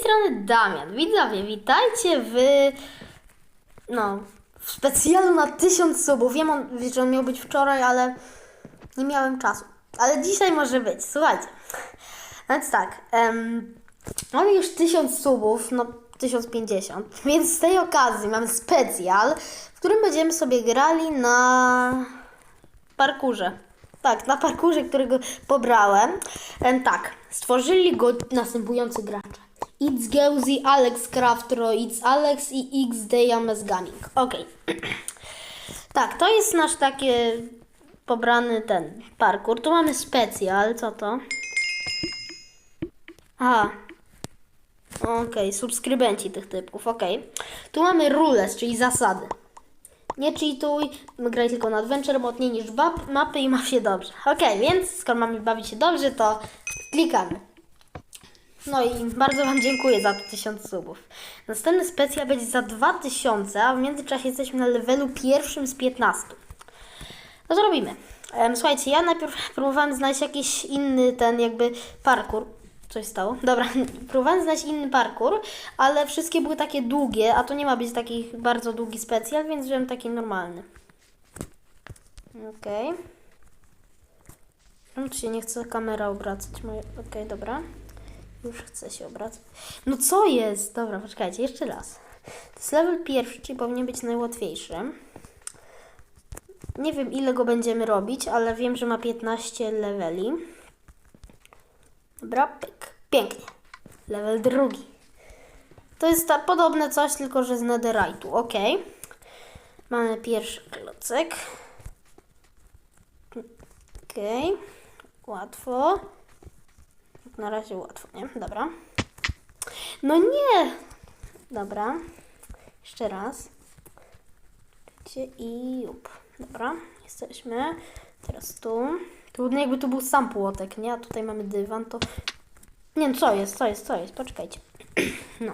strony Damian. Widzowie, witajcie w... No, w specjalu na 1000 subów. Wiem, on, że on miał być wczoraj, ale nie miałem czasu. Ale dzisiaj może być, słuchajcie. Więc tak, em, mamy już 1000 subów, no 1050, więc z tej okazji mamy specjal, w którym będziemy sobie grali na parkurze. Tak, na parkurze, którego pobrałem. Em, tak, stworzyli go następujący gracze. It's Geuzy, Alex Craftro, It's Alex i X Dayames Gaming. Okej. Tak, to jest nasz taki pobrany ten parkour. Tu mamy specjal, co to? Aha. Okej, subskrybenci tych typów, okej. Tu mamy rules, czyli zasady. Nie cheatuj, graj tylko na adventure, bo nie niż mapy i ma się dobrze. Okej, więc skoro mamy bawić się dobrze, to klikamy. No i bardzo Wam dziękuję za te 1000 subów. Następny specjal będzie za 2000, a w międzyczasie jesteśmy na levelu pierwszym z 15. No to robimy. Słuchajcie, ja najpierw próbowałem znaleźć jakiś inny ten jakby parkour. Coś stało? Dobra, próbowałem znaleźć inny parkour, ale wszystkie były takie długie, a to nie ma być taki bardzo długi specjal, więc wziąłem taki normalny. Okej. Czemu tu się nie chce kamera obracać? Okej, dobra. Już chce się obracać. No co jest? Dobra, poczekajcie, jeszcze raz. To jest level pierwszy, czyli powinien być najłatwiejszy. Nie wiem ile go będziemy robić, ale wiem, że ma 15 leveli. Dobra, pyk. Pięknie. Level drugi. To jest ta, podobne coś, tylko że z netherite'u. Ok. Mamy pierwszy klocek. Ok. Łatwo. Na razie łatwo, nie? Dobra. No nie! Dobra. Jeszcze raz. I jup. Dobra, jesteśmy. Teraz tu. Trudno jakby tu był sam płotek, nie? A tutaj mamy dywan, to... Nie no, co jest, co jest, co jest? Poczekajcie. No.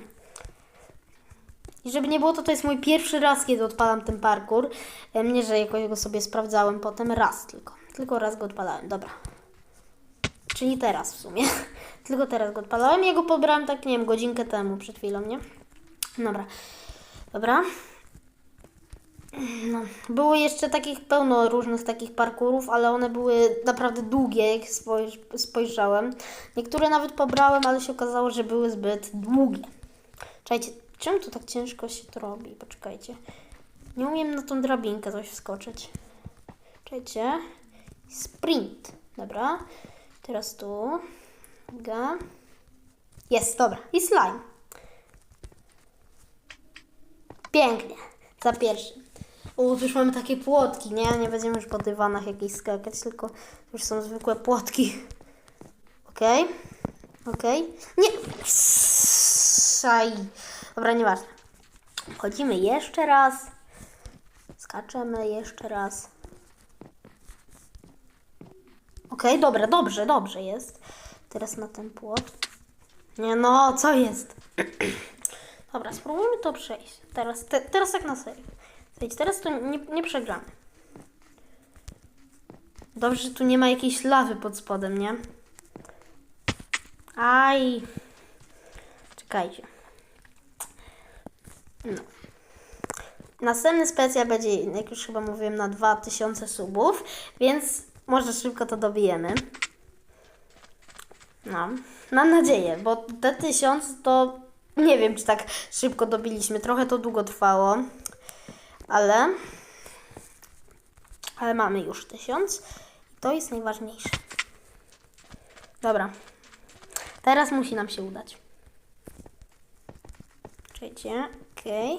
I żeby nie było, to to jest mój pierwszy raz, kiedy odpalam ten parkour. E, Nie, że jakoś go sobie sprawdzałem potem. Raz tylko. Tylko raz go odpalałem. Dobra. Czyli teraz w sumie. Tylko teraz go odpalałem. Ja go pobrałem tak, nie wiem, godzinkę temu, przed chwilą, nie? Dobra. Dobra. No, było jeszcze takich pełno różnych takich parkurów, ale one były naprawdę długie, jak spojrz, spojrzałem. Niektóre nawet pobrałem, ale się okazało, że były zbyt długie. Czekajcie, czemu to tak ciężko się to robi? Poczekajcie. Nie umiem na tą drabinkę coś wskoczyć. Czekajcie. Sprint. Dobra. Teraz tu. Uwaga. Jest, dobra. I slime. Pięknie. Za pierwszym. Tu już mamy takie płotki, nie? Nie będziemy już po dywanach jakichś skakać, tylko już są zwykłe płotki. Okej. Okej. Nie! Szaj. Dobra, nieważne. Chodzimy jeszcze raz. Skaczemy jeszcze raz. Okej, dobra, dobrze, dobrze jest. Teraz na ten płot. Nie no, co jest? Dobra, spróbujmy to przejść. Teraz, te, teraz tak na serio. Słuchajcie, teraz to nie, nie przegramy. Dobrze, że tu nie ma jakiejś lawy pod spodem, nie? Aj. Czekajcie. No. Następny specjal będzie, jak już chyba mówiłem, na 2000 subów, więc może szybko to dobijemy. No, mam nadzieję, bo te 1000 to nie wiem, czy tak szybko dobiliśmy. Trochę to długo trwało, ale ale mamy już 1000 i to jest najważniejsze. Dobra. Teraz musi nam się udać. Czekajcie. Okej.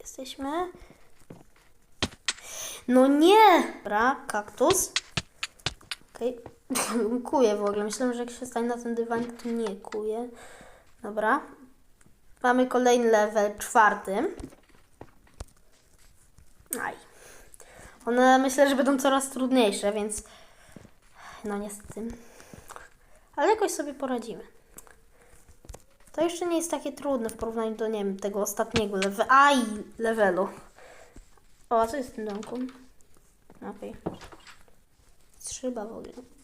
Jesteśmy. No nie! Dobra, kaktus. Okej. Kuje w ogóle. Myślałem, że jak się stanie na tym dywanie, to nie kuje. Dobra. Mamy kolejny level, czwarty. Aj. One myślę, że będą coraz trudniejsze, więc no niestety. Ale jakoś sobie poradzimy. To jeszcze nie jest takie trudne w porównaniu do, nie wiem, tego ostatniego levelu. Aj, levelu. O, a co jest w tym domku? Okej. Szyba w ogóle.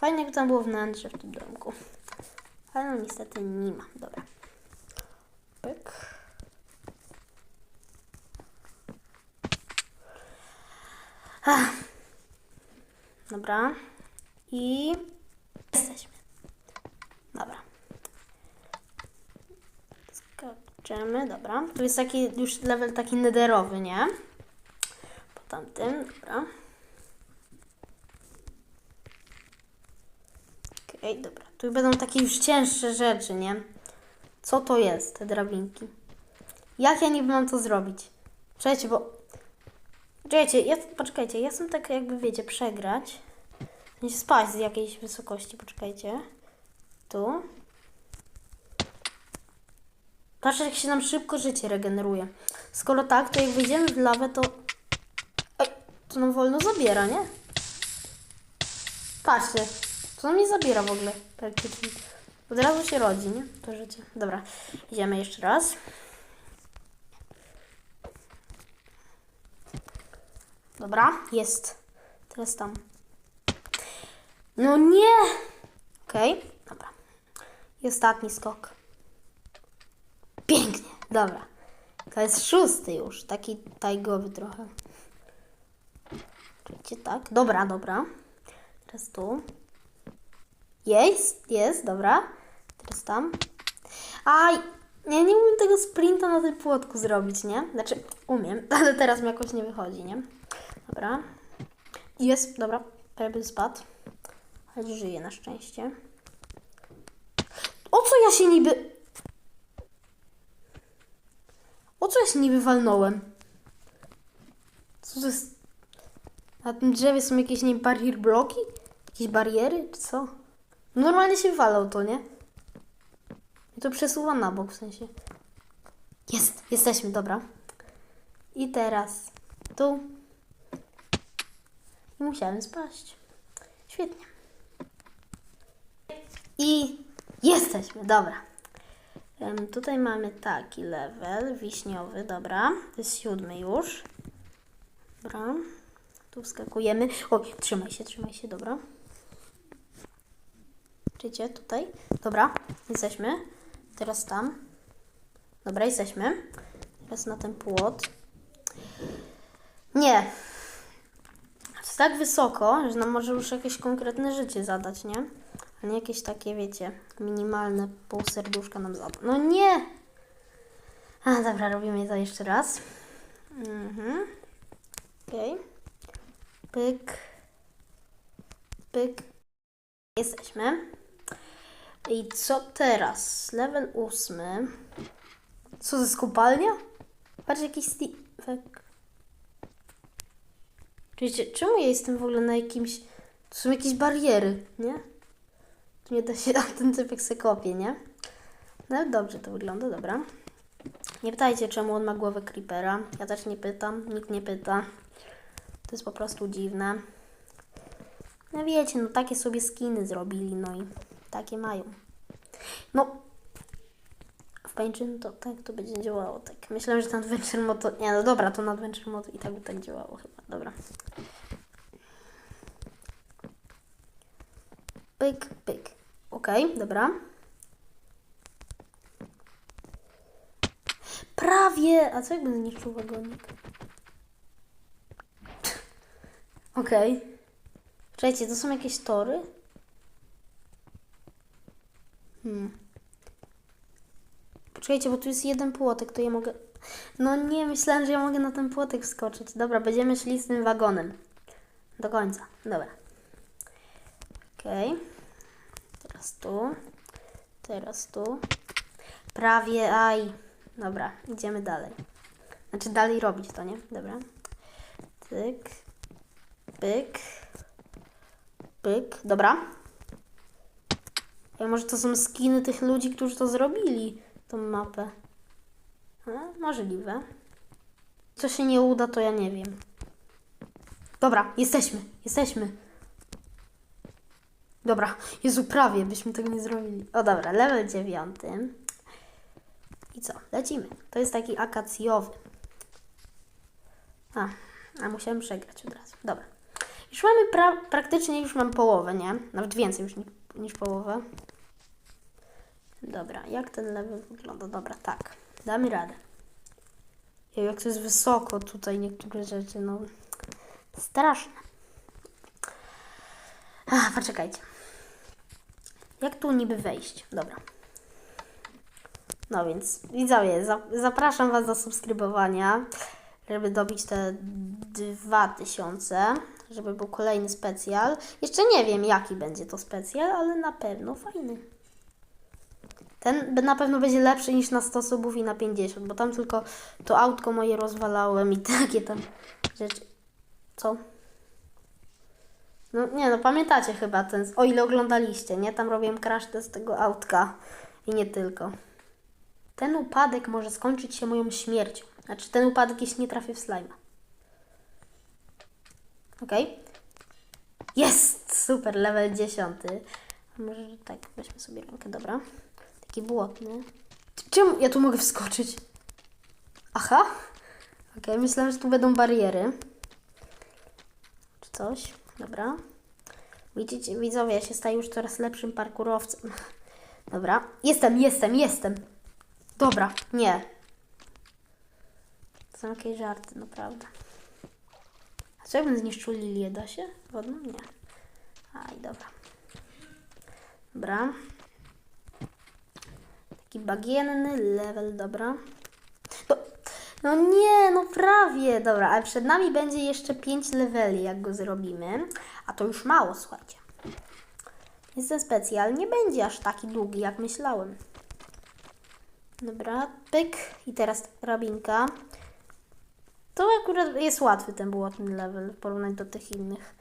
Fajnie jakby tam było wnętrze w tym domku. Ale no niestety nie ma. Dobra. Pyk. Ach. Dobra. I jesteśmy. Dobra. Skaczemy, dobra. Tu jest taki już level taki nederowy, nie? Po tamtym, dobra. Okej, dobra. Tu będą takie już cięższe rzeczy, nie? Co to jest, te drabinki? Jak ja niby mam to zrobić? Czekajcie, bo... Czekajcie, ja, poczekajcie, ja chcę tak jakby, wiecie, przegrać. Nie spaść z jakiejś wysokości, poczekajcie. Tu. Patrzcie, jak się nam szybko życie regeneruje. Skoro tak, to jak wyjdziemy w lawę, to... Ej, to nam wolno zabiera, nie? Patrzcie, to nam nie zabiera w ogóle praktycznie. Od razu się rodzi, nie? To życie. Dobra, idziemy jeszcze raz. Dobra, jest. Teraz tam. No nie! Okej, dobra. I ostatni skok. Pięknie, dobra. To jest szósty już, taki tajgowy trochę. Czekajcie, tak. Dobra, dobra. Teraz tu. Jest, jest, dobra. Teraz tam. Aj, ja nie umiem tego sprinta na tym płotku zrobić, nie? Znaczy, umiem, ale teraz mi jakoś nie wychodzi, nie? Dobra. Jest, dobra. Prawie spadł. Ale żyje na szczęście. O co ja się niby... O co ja się niby walnąłem? Co to jest... Na tym drzewie są jakieś, nie wiem, bloki? Jakieś bariery, czy co? Normalnie się walał to, nie? I to przesuwa na bok, w sensie. Jest, jesteśmy, dobra. I teraz tu. I musiałem spaść. Świetnie. I jesteśmy, dobra. Em, tutaj mamy taki level wiśniowy, dobra. To jest siódmy już. Dobra. Tu wskakujemy. Oj, trzymaj się, trzymaj się, dobra. Czycie tutaj? Dobra, jesteśmy. Teraz tam. Dobra, jesteśmy. Teraz na ten płot. Nie. Jest tak wysoko, że nam może już jakieś konkretne życie zadać, nie? A nie jakieś takie, wiecie, minimalne pół serduszka nam zada. No nie! A, dobra, robimy to jeszcze raz. Mhm. Okej. Pyk. Pyk. Jesteśmy. I co teraz? Level ósmy. Co to jest kopalnia? Patrz jakiś Steve'ek. Wiecie, czemu ja jestem w ogóle na jakimś... To są jakieś bariery, nie? Tu nie da się, a ten typek se kopie, nie? No dobrze to wygląda, dobra. Nie pytajcie, czemu on ma głowę creepera. Ja też nie pytam, nikt nie pyta. To jest po prostu dziwne. No wiecie, no takie sobie skiny zrobili, no i takie mają. No, w Paint'in to tak to będzie działało, tak. Myślałem, że ten Adventure Mode, nie no dobra, to na Adventure Mode i tak by tak działało chyba, dobra. Pyk, pyk. Okej, dobra. Prawie! A co jakbym zniszczył wagonik? Okej. Czekajcie, to są jakieś tory? Hmm. Poczekajcie, bo tu jest jeden płotek, to ja mogę... No nie, myślałem, że ja mogę na ten płotek wskoczyć. Dobra, będziemy szli z tym wagonem. Do końca. Dobra. Okej. Teraz tu. Teraz tu. Prawie, aj. Dobra, idziemy dalej. Znaczy dalej robić to, nie? Dobra. Tyk. Pyk. Pyk. Dobra. Ej, może to są skiny tych ludzi, którzy to zrobili, tą mapę. A, możliwe. Co się nie uda, to ja nie wiem. Dobra, jesteśmy, jesteśmy. Dobra, Jezu, prawie byśmy tego nie zrobili. O dobra, level dziewiąty. I co? Lecimy. To jest taki akacjowy. A, a musiałem przegrać od razu. Dobra. Już mamy pra praktycznie już mam połowę, nie? Nawet więcej już ni niż połowę. Dobra, jak ten level wygląda? Dobra, tak. Damy radę. Jak to jest wysoko tutaj niektóre rzeczy, no. Straszne. Ach, poczekajcie. Jak tu niby wejść? Dobra. No więc, widzowie, za, zapraszam Was do subskrybowania, żeby dobić te 2000, żeby był kolejny specjal. Jeszcze nie wiem, jaki będzie to specjal, ale na pewno fajny. Ten na pewno będzie lepszy niż na 100 subów i na 50, bo tam tylko to autko moje rozwalałem i takie tam rzeczy. Co? No nie, no pamiętacie chyba ten, o ile oglądaliście, nie? Tam robiłem crash test tego autka i nie tylko. Ten upadek może skończyć się moją śmiercią. Znaczy ten upadek, jeśli nie trafię w slajma. Okej? Jest! Super, level 10. A może tak, weźmy sobie rękę, dobra. Taki błotny. Czemu ja tu mogę wskoczyć? Aha. Okej, myślałem, że tu będą bariery. Czy coś? Dobra. Widzicie, widzowie, ja się staję już coraz lepszym parkurowcem. Dobra. Jestem, jestem, jestem. Dobra, nie. To są jakieś żarty, naprawdę. A co jakbym zniszczył lilię? Da się? Wodną? Nie. Aj, dobra. Dobra. Taki bagienny level, dobra. No, no nie, no prawie. Dobra, ale przed nami będzie jeszcze 5 leveli, jak go zrobimy. A to już mało, słuchajcie. Więc ten specjal nie będzie aż taki długi, jak myślałem. Dobra, pyk. I teraz drabinka. To akurat jest łatwy ten błotny level w porównaniu do tych innych.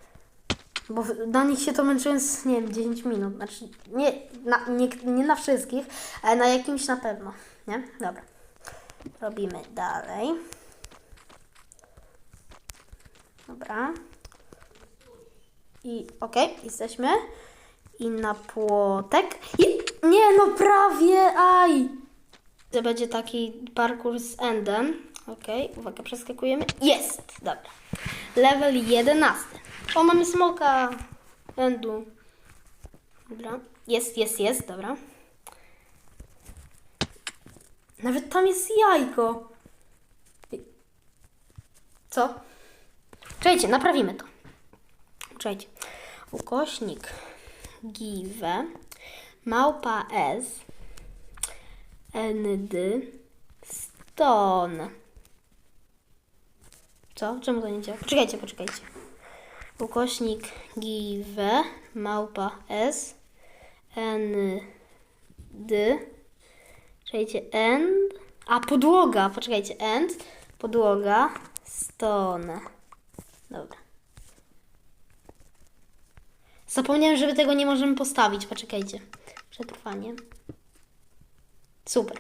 Bo na nich się to męczyłem z, nie wiem, 10 minut. Znaczy, nie na, nie, nie na wszystkich, ale na jakimś na pewno. Nie? Dobra. Robimy dalej. Dobra. I okej, jesteśmy. I na płotek. Je, nie, no prawie, aj! To będzie taki parkour z endem. Okej, uwaga, przeskakujemy. Jest! Dobra. Level 11. O, mamy smoka endu. Dobra. Jest, jest, jest, dobra. Nawet tam jest jajko. Co? Czekajcie, naprawimy to. Czekajcie. Ukośnik give małpa s nd stone. Co? Czemu to nie działa? Poczekajcie, poczekajcie. Ukośnik give małpa s n d Czekajcie, end. A, podłoga. Poczekajcie, end. Podłoga. Stone. Dobra. Zapomniałem, żeby tego nie możemy postawić. Poczekajcie. Przetrwanie. Super.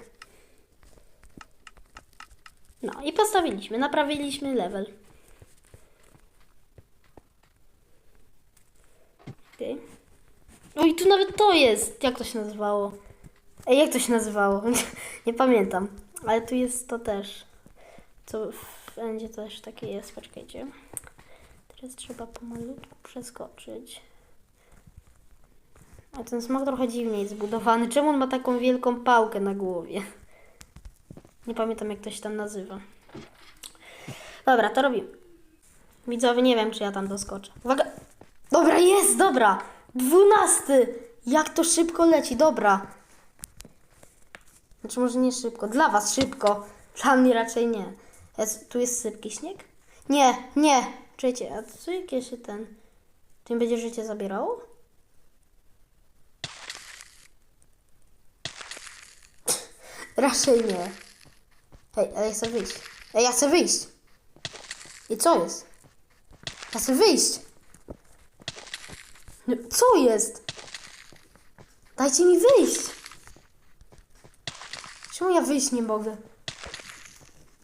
No i postawiliśmy. Naprawiliśmy level. Okej. No i tu nawet to jest. Jak to się nazywało? Ej, jak to się nazywało? Nie pamiętam. Ale tu jest to też. Co w będzie też takie jest. Poczekajcie. Teraz trzeba pomalutku przeskoczyć. A ten smok trochę dziwnie jest zbudowany. Czemu on ma taką wielką pałkę na głowie? Nie pamiętam jak to się tam nazywa. Dobra, to robimy. Widzowie, nie wiem czy ja tam doskoczę. Uwaga! Dobra, jest, dobra! Dwunasty! Jak to szybko leci, dobra. Znaczy może nie szybko, dla was szybko. Dla mnie raczej nie. Jest, tu jest sypki śnieg? Nie, nie. Czekajcie, a co jakie się ten... Czy mi będzie życie zabierało? Raczej nie. Hej, ale ja chcę wyjść. Ej, ja chcę wyjść. I co jest? Ja chcę wyjść. No, Co jest? Dajcie mi wyjść. Czemu ja wyjść nie mogę?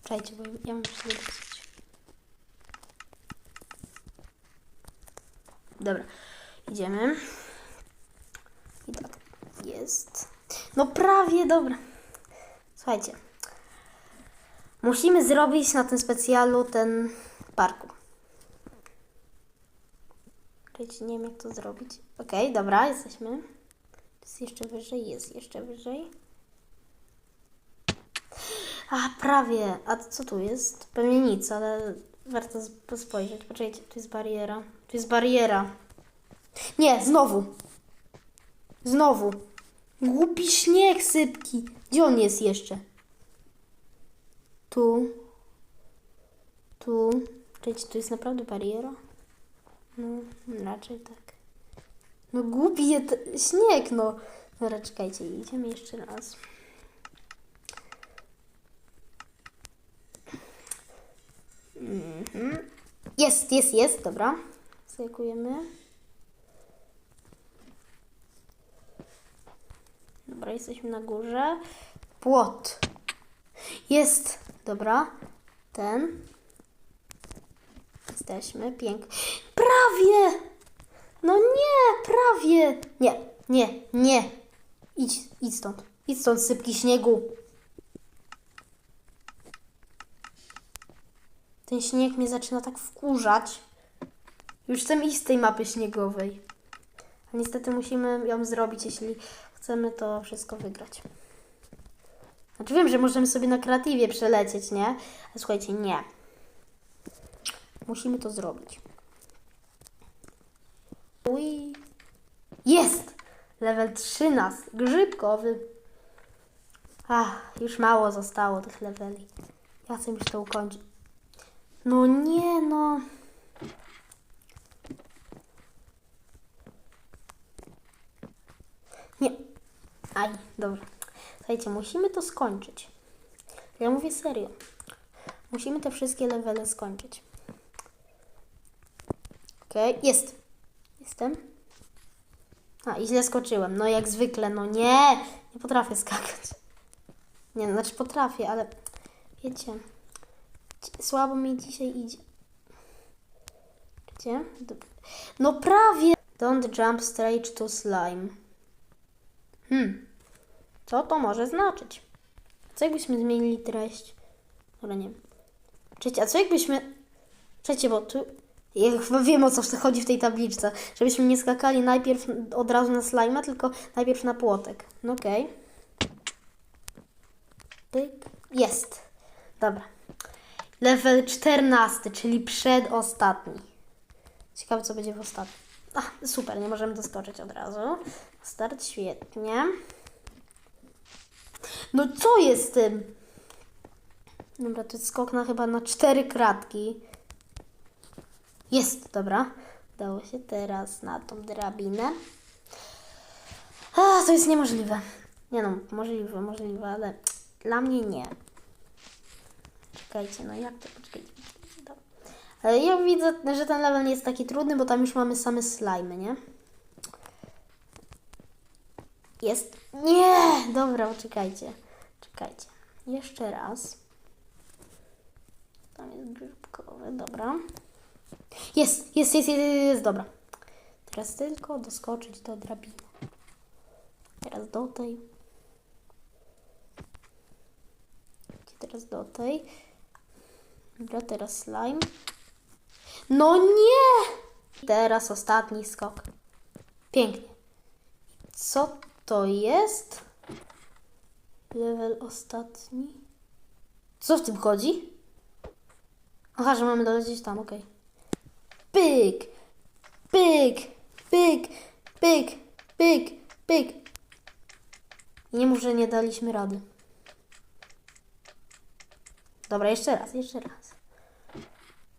Czekajcie, bo ja muszę dosyć. Dobra, idziemy. I tak, jest. No prawie, dobra. Słuchajcie. Musimy zrobić na tym specjalu ten parkour. Czekajcie, nie wiem jak to zrobić. Okej, dobra, jesteśmy. Jest jeszcze wyżej, jest jeszcze wyżej. A, prawie. A co tu jest? Pewnie nic, ale warto spojrzeć. Poczekajcie, tu jest bariera. Tu jest bariera. Nie, znowu. Znowu. Głupi śnieg sypki. Gdzie on jest jeszcze? Tu. Tu. Czekajcie, tu jest naprawdę bariera? No, raczej tak. No głupi jest śnieg, no. Dobra, czekajcie, idziemy jeszcze raz. Mhm. Jest, jest, jest, dobra. Zajkujemy. Dobra, jesteśmy na górze. Płot. Jest, dobra. Ten. Jesteśmy, pięknie. Prawie! No nie, prawie! Nie, nie, nie. Idź, idź stąd. Idź stąd, sypki śniegu. Ten śnieg mnie zaczyna tak wkurzać. Już chcę iść z tej mapy śniegowej. A niestety musimy ją zrobić, jeśli chcemy to wszystko wygrać. Znaczy wiem, że możemy sobie na kreatywie przelecieć, nie? Ale słuchajcie, nie. Musimy to zrobić. Ui. Jest! Level 13. Grzybkowy. Ach, już mało zostało tych leveli. Ja chcę już to ukończyć. No nie, no. Nie. Aj, dobra. Słuchajcie, musimy to skończyć. Ja mówię serio. Musimy te wszystkie levele skończyć. Okej, jest. Jestem. A, i źle skoczyłem. No jak zwykle, no nie. Nie potrafię skakać. Nie, no, znaczy potrafię, ale wiecie, ci- słabo mi dzisiaj idzie. Gdzie? No prawie. Don't jump straight to slime. Hmm. Co to może znaczyć? Co jakbyśmy zmienili treść? Dobra, nie wiem. A co jakbyśmy... Czekajcie, bo tu... Ja chyba wiem o co chodzi w tej tabliczce. Żebyśmy nie skakali najpierw od razu na slajma, tylko najpierw na płotek. No okej. Pyk. Jest. Dobra. Level 14, czyli przedostatni. Ciekawe, co będzie w ostatnim. Ach, super, nie możemy doskoczyć od razu. Start świetnie. No co jest tym? Dobra, to jest skok na chyba na cztery kratki. Jest, dobra. Udało się teraz na tą drabinę. A, to jest niemożliwe. Nie no, możliwe, możliwe, ale dla mnie nie. Czekajcie, no jak to? Poczekajcie. Dobra. Ale ja widzę, że ten level nie jest taki trudny, bo tam już mamy same slimy, nie? Jest. Nie! Dobra, poczekajcie. Czekajcie. Jeszcze raz. Tam jest grzybkowy, dobra. Jest, jest, jest, jest, jest, dobra. Teraz tylko doskoczyć do drabiny. Teraz do tej. Teraz do tej. Dobra, teraz slime. No nie! Teraz ostatni skok. Pięknie. Co to jest? Level ostatni. Co w tym chodzi? Aha, że mamy dolecieć tam, okej. Pyk! Pyk! Pyk! Pyk! Pyk! Pyk! I nie mów, że nie daliśmy rady. Dobra, jeszcze raz, jeszcze raz.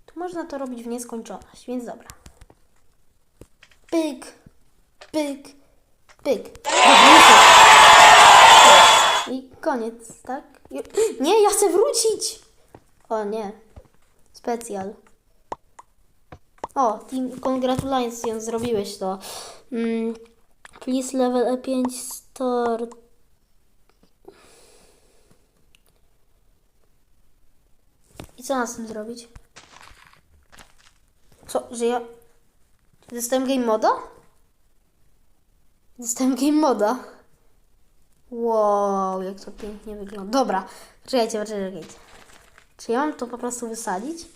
Tu można to robić w nieskończoność, więc dobra. Pyk! Pyk! Pyk! I koniec, tak? Nie, ja chcę wrócić! O nie. Specjal. O, team, congratulations, zrobiłeś to. Mm, please level E5 start. I co mam z tym zrobić? Co, że ja... Dostałem game moda? Dostałem game moda. Wow, jak to pięknie wygląda. Dobra, czekajcie, czekajcie. Czy ja mam to po prostu wysadzić?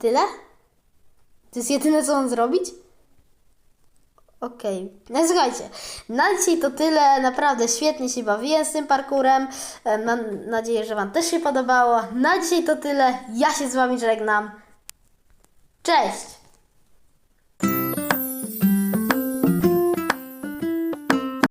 Tyle? To jest jedyne, co on zrobić? Okej, no słuchajcie, na dzisiaj to tyle, naprawdę świetnie się bawiłem z tym parkurem, E, mam nadzieję, że Wam też się podobało. Na dzisiaj to tyle, ja się z Wami żegnam. Cześć!